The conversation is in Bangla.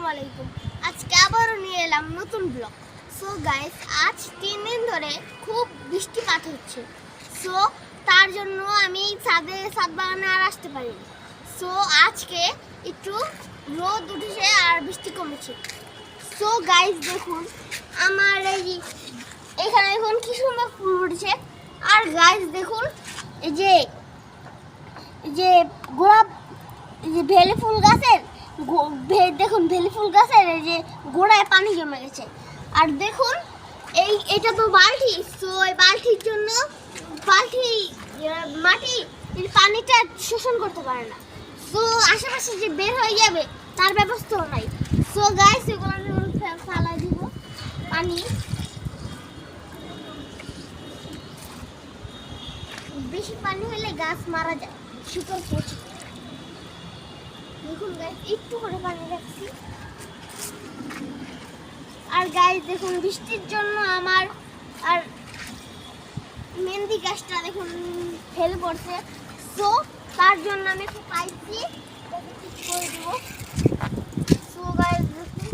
আসসালামু আলাইকুম। আজকে আবারও নিয়ে এলাম নতুন ব্লগ সো গাইস আজ তিন দিন ধরে খুব বৃষ্টিপাত হচ্ছে। সো তার জন্য আমি ছাদে ছাদ বাগানে আর আসতে পারিনি। সো আজকে একটু রোদ উঠেছে আর বৃষ্টি কমেছে। সো গাইস দেখুন, আমার এই এখানে এখন কি সুন্দর ফুল উঠেছে। আর গাইস দেখুন, এই যে যে গোলাপ যে ভেলি ফুল গাছের দেখুন, ভেলি ফুল গাছের যে গোড়ায় পানি জমে গেছে। আর দেখুন, এই এটা তো বালতি, তো এই বালতির জন্য বালতি মাটি পানিটা শোষণ করতে পারে না। তো আশেপাশে যে বের হয়ে যাবে, তার ব্যবস্থাও নাই। সো গাইস এগুলো আমি ফালাই দিব, পানি। বেশি পানি হলে গাছ মারা যায় পচে দেখুন একটু করে পানি রাখছি। আর গাইজ দেখুন, বৃষ্টির জন্য আমার আর মেহেন্দি গাছটা দেখুন ফেলে পড়ছে সো তার জন্য আমি একটু পাইপ ঠিক করে দেবো। সো গাইজ দেখুন